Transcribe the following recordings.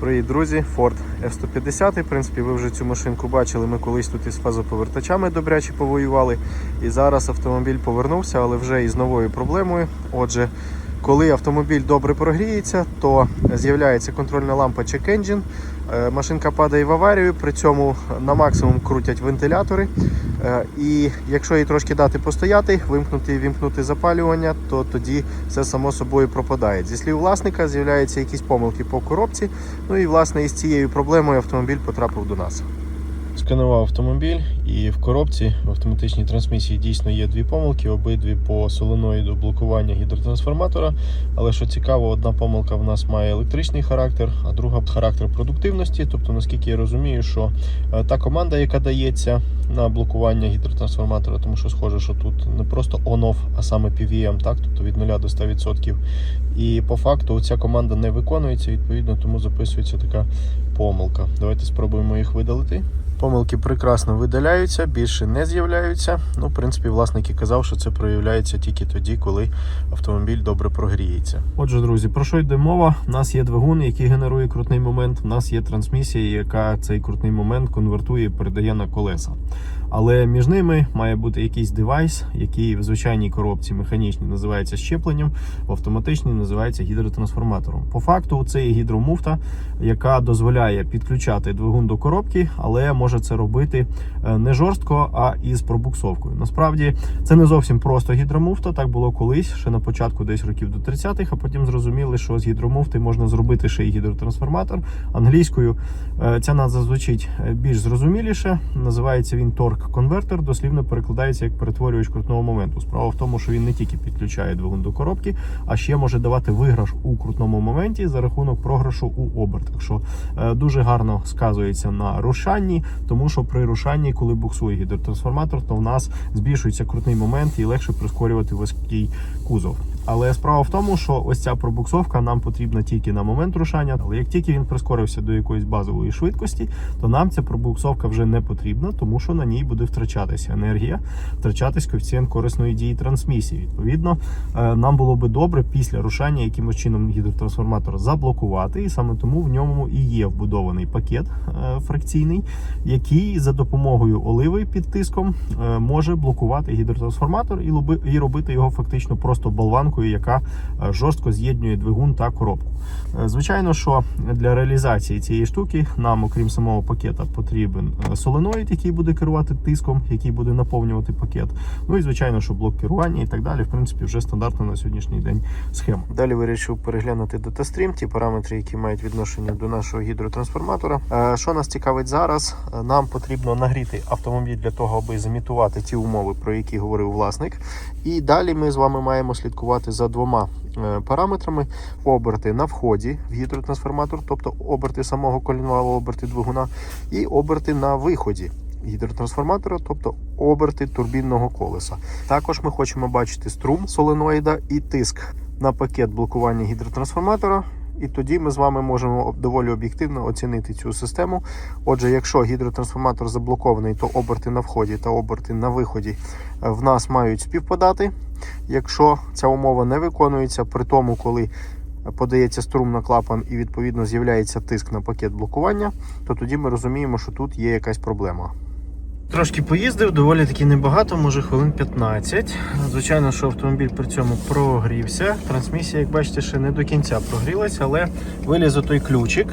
Привіт, друзі! Ford F-150. В принципі, ви вже цю машинку бачили. Ми колись тут із фазоповертачами добряче повоювали. І зараз автомобіль повернувся, але вже із новою проблемою. Отже, коли автомобіль добре прогріється, то з'являється контрольна лампа Check Engine. Е, Машинка падає в аварію, при цьому на максимум крутять вентилятори. Е, І якщо їй трошки дати постояти, вимкнути і вімкнути запалювання, то тоді все само собою пропадає. Зі слів власника з'являються якісь помилки по коробці. Ну і власне із цією проблемою автомобіль потрапив до нас. Сканував автомобіль, і в коробці в автоматичній трансмісії дійсно є дві помилки, обидві по соленоїду блокування гідротрансформатора. Але що цікаво, одна помилка в нас має електричний характер, а друга характер продуктивності. Тобто, наскільки я розумію, що е, та команда, яка дається на блокування гідротрансформатора, тому що схоже, що тут не просто on-off, а саме PVM, так, тобто від 0 до 100%. І по факту ця команда не виконується, відповідно, тому записується така помилка. Давайте спробуємо їх видалити. Помилки прекрасно видаляються, більше не з'являються. Ну, в принципі, власник і казав, що це проявляється тільки тоді, коли автомобіль добре прогріється. Отже, друзі, про що йде мова? У нас є двигун, який генерує крутний момент. У нас є трансмісія, яка цей крутний момент конвертує і передає на колеса. Але між ними має бути якийсь девайс, який в звичайній коробці механічній називається щепленням, в автоматичній називається гідротрансформатором. По факту, це є гідромуфта, яка дозволяє підключати двигун до коробки, але може це робити е, не жорстко, а із пробуксовкою. Насправді це не зовсім просто гідромуфта. Так було колись, ще на початку десь років до 30-х, а потім зрозуміли, що з гідромуфти можна зробити ще й гідротрансформатор. Англійською е, ця назва звучить е, більш зрозуміліше. Називається він торк-конвертер, дослівно перекладається як перетворювач крутного моменту. Справа в тому, що він не тільки підключає двигун до коробки, а ще може давати виграш у крутному моменті за рахунок програшу у обертах, що е, дуже гарно сказується на рушанні, тому що при рушанні, коли буксує гідротрансформатор, то в нас збільшується крутний момент і легше прискорювати вузький кузов. Але справа в тому, що ось ця пробуксовка нам потрібна тільки на момент рушання. Але як тільки він прискорився до якоїсь базової швидкості, то нам ця пробуксовка вже не потрібна, тому що на ній буде втрачатися енергія, втрачатись коефіцієнт корисної дії трансмісії. Відповідно, е, нам було би добре після рушання якимось чином гідротрансформатор заблокувати, і саме тому в ньому і є вбудований пакет е, фракційний, який за допомогою оливи під тиском е, може блокувати гідротрансформатор і робити його фактично просто болванкою, яка е, жорстко з'єднує двигун та коробку. Е, Звичайно, що для реалізації цієї штуки нам, окрім самого пакета, потрібен е, соленоїд, який буде керувати тиском, який буде наповнювати пакет. Ну і звичайно, що блок керування і так далі. В принципі, вже стандартна на сьогоднішній день схема. Далі вирішив переглянути DataStream, ті параметри, які мають відношення до нашого гідротрансформатора. Що нас цікавить зараз? Нам потрібно нагріти автомобіль для того, аби зімітувати ті умови, про які говорив власник. І далі ми з вами маємо слідкувати за двома е, параметрами: оберти на вході в гідротрансформатор, тобто оберти самого колінвалу, оберти двигуна, і оберти на виході. Гідротрансформатора, тобто оберти турбінного колеса. Також ми хочемо бачити струм соленоїда і тиск на пакет блокування гідротрансформатора. І тоді ми з вами можемо доволі об'єктивно оцінити цю систему. Отже, якщо гідротрансформатор заблокований, то оберти на вході та оберти на виході е, в нас мають співпадати. Якщо ця умова не виконується, при тому, коли подається струм на клапан і відповідно з'являється тиск на пакет блокування, то тоді ми розуміємо, що тут є якась проблема. Трошки поїздив, доволі таки небагато, може хвилин 15. Звичайно, що автомобіль при цьому прогрівся. Трансмісія, як бачите, ще не до кінця прогрілася, але виліз той ключик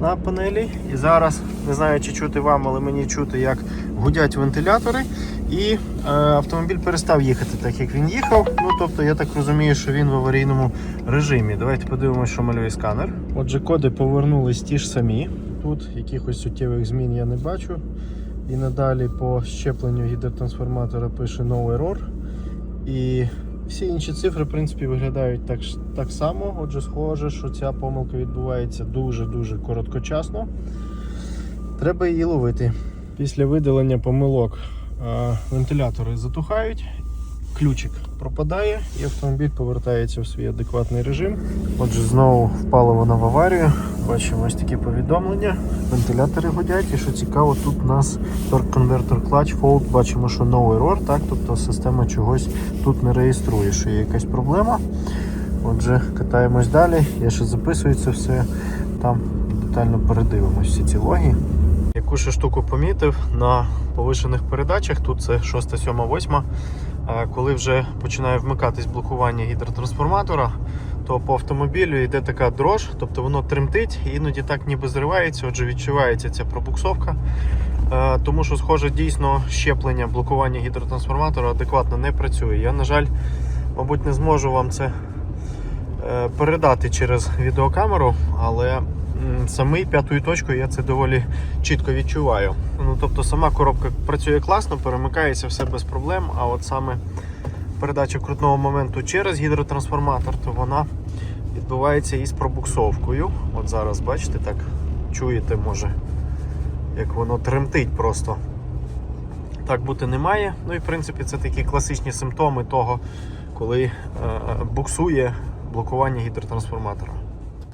на панелі. І зараз, не знаю, чи чути вам, але мені чути, як гудять вентилятори. І е, автомобіль перестав їхати так, як він їхав. Ну, тобто, я так розумію, що він в аварійному режимі. Давайте подивимося, що малює сканер. Отже, коди повернулись ті ж самі. Тут якихось суттєвих змін я не бачу. І надалі по щепленню гідротрансформатора пише no error. І всі інші цифри, в принципі, виглядають так, так само. Отже, схоже, що ця помилка відбувається дуже-дуже короткочасно. Треба її ловити. Після видалення помилок е, вентилятори затухають, ключик пропадає і автомобіль повертається в свій адекватний режим. Отже, знову впала вона в аварію. Бачимо ось такі повідомлення. Вентилятори гудять, і що цікаво, тут у нас Torque Converter Clutch Fault, бачимо, що no error, так? тобто система чогось тут не реєструє, що є якась проблема. Отже, катаємось далі. Я ще записую це все. там детально передивимось всі ці логи. Яку ще штуку помітив на повишених передачах, тут це 6, 7, 8. Коли вже починає вмикатись блокування гідротрансформатора, то по автомобілю йде така дрож, тобто воно тремтить, іноді так ніби зривається, отже відчувається ця пробуксовка. Е, Тому що, схоже, дійсно щеплення блокування гідротрансформатора адекватно не працює. Я, на жаль, мабуть, не зможу вам це е, передати через відеокамеру, але самий п'ятою точкою я це доволі чітко відчуваю. Ну, тобто сама коробка працює класно, перемикається все без проблем, а от саме передача крутного моменту через гідротрансформатор, то вона відбувається із пробуксовкою. От зараз, бачите, так чуєте, може, як воно тремтить просто. Так бути не має. Ну і в принципі це такі класичні симптоми того, коли е, буксує блокування гідротрансформатора.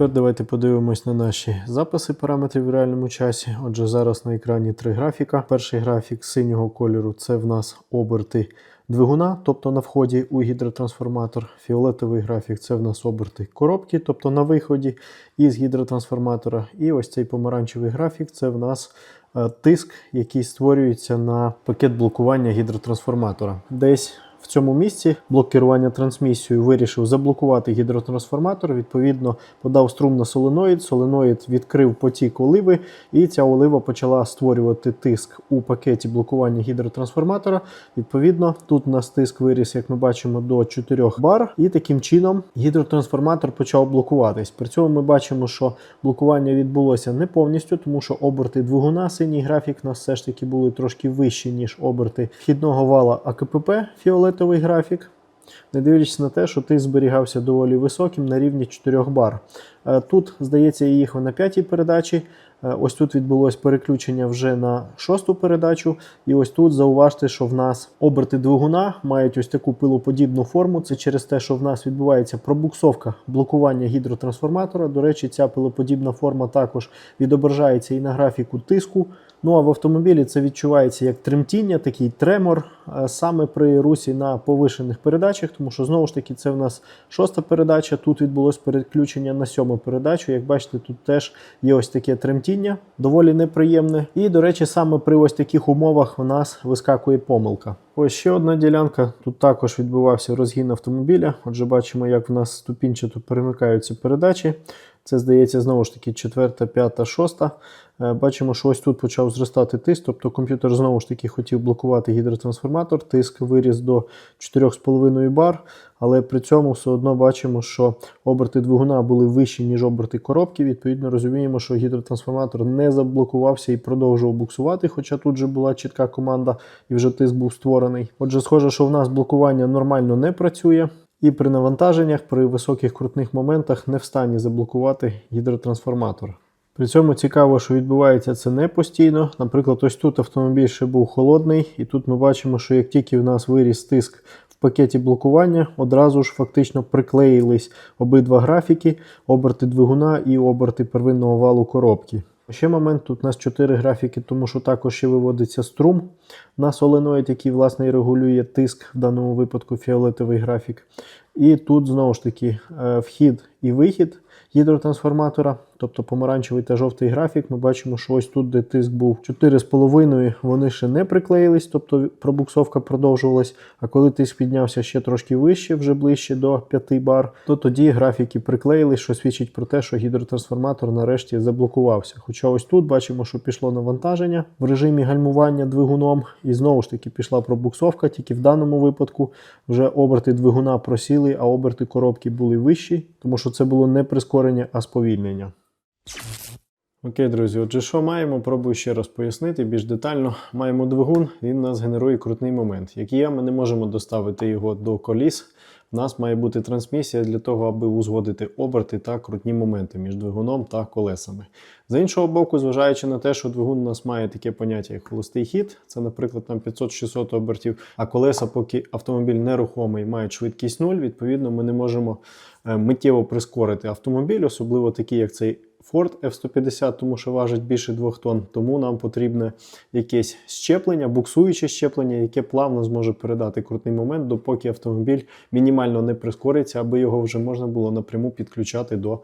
Тепер давайте подивимось на наші записи параметрів в реальному часі. Отже, зараз на екрані три графіка. Перший графік синього кольору це в нас оберти двигуна, тобто на вході у гідротрансформатор. Фіолетовий графік це в нас оберти коробки, тобто на виході із гідротрансформатора. І ось цей помаранчевий графік це в нас е, тиск, який створюється на пакет блокування гідротрансформатора. Десь в цьому місці блок керування трансмісією вирішив заблокувати гідротрансформатор. Відповідно, подав струм на соленоїд. Соленоїд відкрив потік оливи, і ця олива почала створювати тиск у пакеті блокування гідротрансформатора. Відповідно, тут у нас тиск виріс, як ми бачимо, до 4 бар, і таким чином гідротрансформатор почав блокуватись. При цьому ми бачимо, що блокування відбулося не повністю, тому що оберти двигуна, синій графік у нас все ж таки були трошки вищі, ніж оберти вхідного вала АКПП фіолетовий графік. Не дивлячись на те, що тиск зберігався доволі високим на рівні 4 бар. Е, Тут, здається, я їхав на п'ятій передачі. Е, Ось тут відбулось переключення вже на шосту передачу. І ось тут зауважте, що в нас оберти двигуна мають ось таку пилоподібну форму. Це через те, що в нас відбувається пробуксовка блокування гідротрансформатора. До речі, ця пилоподібна форма також відображається і на графіку тиску. Ну а в автомобілі це відчувається як тремтіння, такий тремор е, саме при русі на повишених передачах, тому що знову ж таки це в нас шоста передача. Тут відбулось переключення на сьому передачу. Як бачите, тут теж є ось таке тремтіння, доволі неприємне. І, до речі, саме при ось таких умовах в нас вискакує помилка. Ось ще одна ділянка. Тут також відбувався розгін автомобіля. Отже, бачимо, як в нас ступінчато перемикаються передачі. Це здається знову ж таки четверта, п'ята, шоста. Е, Бачимо, що ось тут почав зростати тиск, тобто комп'ютер знову ж таки хотів блокувати гідротрансформатор, тиск виріс до 4,5 бар, але при цьому все одно бачимо, що оберти двигуна були вищі, ніж оберти коробки. Відповідно, розуміємо, що гідротрансформатор не заблокувався і продовжував буксувати, хоча тут же була чітка команда і вже тиск був створений. Отже, схоже, що в нас блокування нормально не працює. І при навантаженнях, при високих крутних моментах не в стані заблокувати гідротрансформатор. При цьому цікаво, що відбувається це не постійно. Наприклад, ось тут автомобіль ще був холодний, і тут ми бачимо, що як тільки в нас виріс тиск в пакеті блокування, одразу ж фактично приклеїлись обидва графіки, оберти двигуна і оберти первинного валу коробки. Ще момент, тут у нас 4 графіки, тому що також ще виводиться струм на соленоїд, який власне і регулює тиск, в даному випадку фіолетовий графік. І тут знову ж таки е, вхід і вихід гідротрансформатора, тобто помаранчевий та жовтий графік. Ми бачимо, що ось тут, де тиск був 4,5, вони ще не приклеїлись, тобто пробуксовка продовжувалась. А коли тиск піднявся ще трошки вище, вже ближче до 5 бар, то тоді графіки приклеїлись, що свідчить про те, що гідротрансформатор нарешті заблокувався. Хоча ось тут бачимо, що пішло навантаження в режимі гальмування двигуном, і знову ж таки пішла пробуксовка, тільки в даному випадку вже оберти двигуна просіли, а оберти коробки були вищі, тому що це було не прискорення, а сповільнення. Окей, друзі, отже, що маємо? Пробую ще раз пояснити більш детально. Маємо двигун, він нас генерує крутний момент. Як є, ми не можемо доставити його до коліс. У нас має бути трансмісія для того, аби узгодити оберти та крутні моменти між двигуном та колесами. З іншого боку, зважаючи на те, що двигун у нас має таке поняття, як холостий хід, це, наприклад, там 500-600 обертів, а колеса, поки автомобіль нерухомий, мають швидкість 0, відповідно, ми не можемо е, миттєво прискорити автомобіль, особливо такий, як цей Ford F-150, тому що важить більше 2 тонн, тому нам потрібне якесь щеплення, буксуюче щеплення, яке плавно зможе передати крутний момент, допоки автомобіль мінімально не прискориться, аби його вже можна було напряму підключати до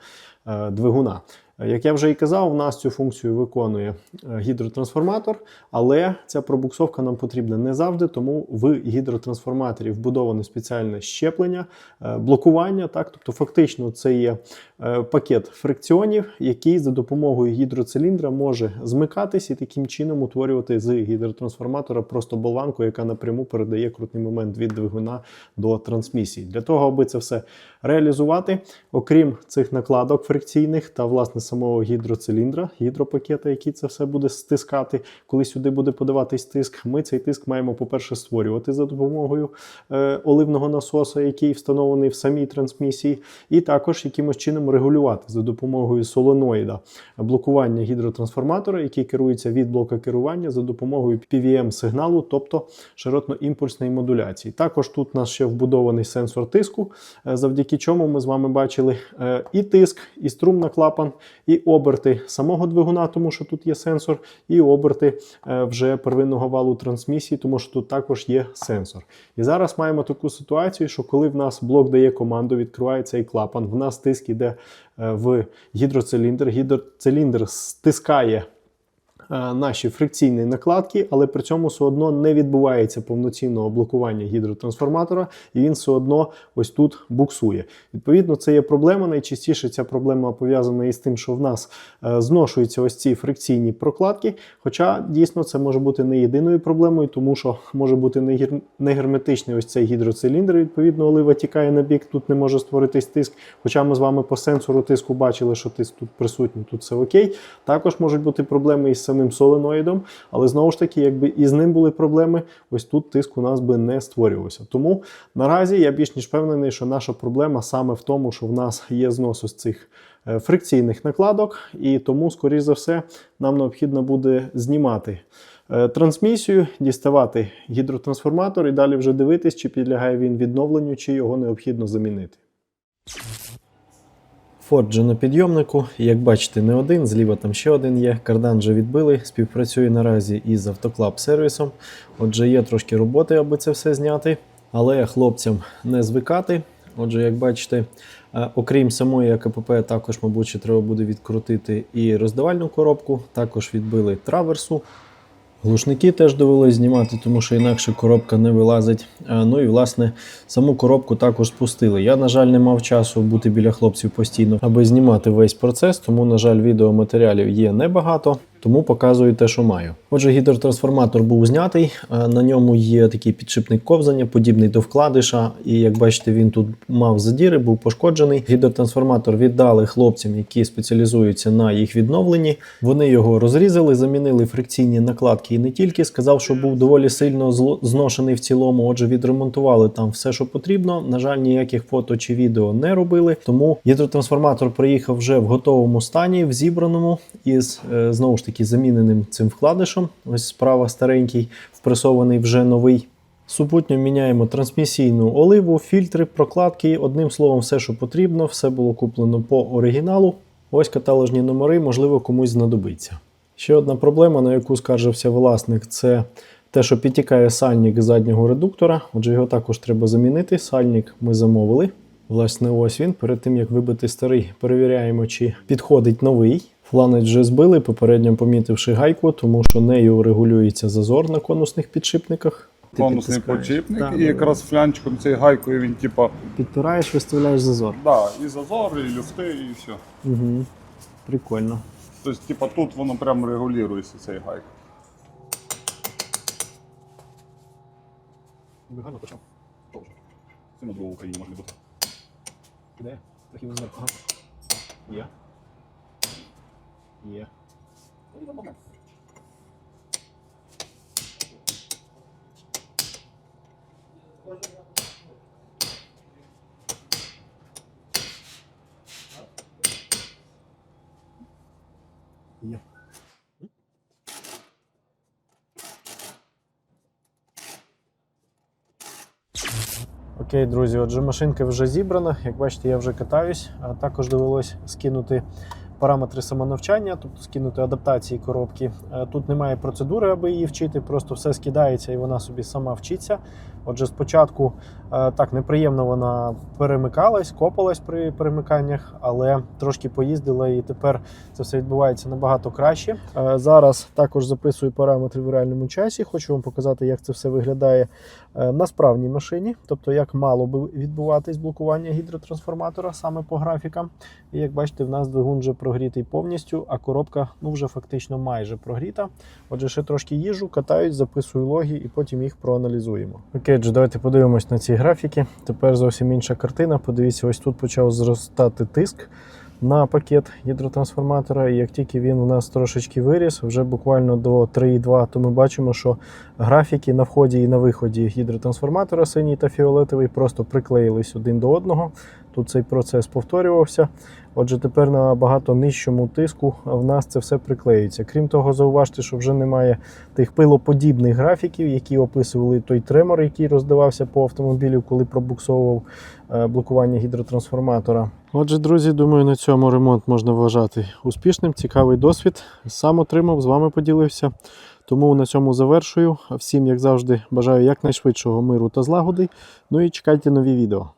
е, двигуна. Як я вже і казав, у нас цю функцію виконує е, гідротрансформатор, але ця пробуксовка нам потрібна не завжди, тому в гідротрансформаторі вбудоване спеціальне щеплення, е, блокування. Так, тобто, фактично, це є е, пакет фрикціонів, який за допомогою гідроциліндра може змикатись і таким чином утворювати з гідротрансформатора просто болванку, яка напряму передає крутний момент від двигуна до трансмісії. Для того, аби це все реалізувати, окрім цих накладок фрикційних та власне самого гідроциліндра, гідропакета, який це все буде стискати, коли сюди буде подаватись тиск, ми цей тиск маємо, по-перше, створювати за допомогою е, оливного насоса, який встановлений в самій трансмісії, і також якимось чином регулювати за допомогою соленоїда блокування гідротрансформатора, який керується від блока керування за допомогою PVM-сигналу, тобто широтно-імпульсної модуляції. Також тут у нас ще вбудований сенсор тиску, е, завдяки чому ми з вами бачили е, і тиск, і струм на клапан, і оберти самого двигуна, тому що тут є сенсор, і оберти е, вже первинного валу трансмісії, тому що тут також є сенсор. І зараз маємо таку ситуацію, що коли в нас блок дає команду, відкриває цей клапан, в нас тиск іде е, в гідроциліндр, гідроциліндр стискає наші фрикційні накладки, але при цьому все одно не відбувається повноцінного блокування гідротрансформатора, і він все одно ось тут буксує. Відповідно, це є проблема. Найчастіше ця проблема пов'язана із тим, що в нас е, зношуються ось ці фрикційні прокладки. Хоча дійсно це може бути не єдиною проблемою, тому що може бути не герметичний ось цей гідроциліндр. Відповідно, олива тікає на бік, тут не може створитись тиск. Хоча ми з вами по сенсору тиску бачили, що тиск тут присутній, тут все окей. Також можуть бути проблеми із самим соленоїдом, але знову ж таки, якби і з ним були проблеми, ось тут тиск у нас би не створювався. Тому наразі я більш ніж впевнений, що наша проблема саме в тому, що в нас є знос ось цих е, фрикційних накладок, і тому, скоріш за все, нам необхідно буде знімати е, трансмісію, діставати гідротрансформатор і далі вже дивитись, чи підлягає він відновленню, чи його необхідно замінити. Форд же на підйомнику, як бачите, не один, зліва там ще один є. Кардан вже відбили, співпрацює наразі із автоклаб сервісом. Отже, є трошки роботи, аби це все зняти. Але хлопцям не звикати. Отже, як бачите, е, окрім самої АКПП, також, мабуть, треба буде відкрутити і роздавальну коробку, також відбили траверсу. Глушники теж довелось знімати, тому що інакше коробка не вилазить. Ну і власне саму коробку також спустили. Я, на жаль, не мав часу бути біля хлопців постійно, аби знімати весь процес, тому, на жаль, відеоматеріалів є небагато. Тому показую те, що маю. Отже, гідротрансформатор був знятий. а На ньому є такий підшипник ковзання, подібний до вкладиша. І як бачите, він тут мав задіри, був пошкоджений. Гідротрансформатор віддали хлопцям, які спеціалізуються на їх відновленні. Вони його розрізали, замінили фрикційні накладки і не тільки. Сказав, що був доволі сильно зношений в цілому. Отже, відремонтували там все, що потрібно. На жаль, ніяких фото чи відео не робили. Тому гідротрансформатор приїхав вже в готовому стані, в зібраному із е, знову ж таки заміненим цим вкладишем. Ось справа старенький, впресований вже новий. Супутньо міняємо трансмісійну оливу, фільтри, прокладки. Одним словом, все, що потрібно, все було куплено по оригіналу. Ось каталожні номери, можливо, комусь знадобиться. Ще одна проблема, на яку скаржився власник, це те, що підтікає сальник заднього редуктора. Отже, його також треба замінити. Сальник ми замовили. Власне, ось він. Перед тим як вибити старий, перевіряємо, чи підходить новий. Фланець вже збили, попередньо помітивши гайку, тому що нею регулюється зазор на конусних підшипниках. Ти конусний підтискаєш. подшипник, Так, і да, якраз флянчиком цією гайкою він, типа, Підпираєш, виставляєш зазор. да, і зазор, і люфти, і все. Угу. Прикольно. Тобто, типа, тут воно прямо регулюється цією гайкою. Гарно почав. Це на другу Україні може бути. Де? Трохи зазор. Ага. Є. Є. Окей, друзі, отже, машинка вже зібрана. Як бачите, я вже катаюсь, а також довелось скинути параметри самонавчання, тобто скинути адаптації коробки. Е, Тут немає процедури, аби її вчити, просто все скидається і вона собі сама вчиться. Отже, спочатку е, так неприємно вона перемикалась, копалась при перемиканнях, але трошки поїздила і тепер це все відбувається набагато краще. Е, Зараз також записую параметри в реальному часі. Хочу вам показати, як це все виглядає на справній машині, тобто як мало би відбуватись блокування гідротрансформатора саме по графікам. І як бачите, в нас двигун вже прогрітий повністю, а коробка ну вже фактично майже прогріта. Отже, ще трошки їжу, катаюсь, записую логи і потім їх проаналізуємо. Окей, отже, давайте подивимось на ці графіки. Тепер зовсім інша картина. Подивіться, ось тут почав зростати тиск на пакет гідротрансформатора. І як тільки він у нас трошечки виріс, вже буквально до 3,2, то ми бачимо, що графіки на вході і на виході гідротрансформатора синій та фіолетовий просто приклеїлись один до одного. Тут цей процес повторювався. Отже, тепер на багато нижчому тиску в нас це все приклеюється. Крім того, зауважте, що вже немає тих пилоподібних графіків, які описували той тремор, який роздавався по автомобілю, коли пробуксовував е, блокування гідротрансформатора. Отже, друзі, думаю, на цьому ремонт можна вважати успішним. Цікавий досвід. Сам отримав, з вами поділився. Тому на цьому завершую. Всім, як завжди, бажаю якнайшвидшого миру та злагоди. Ну і чекайте нові відео.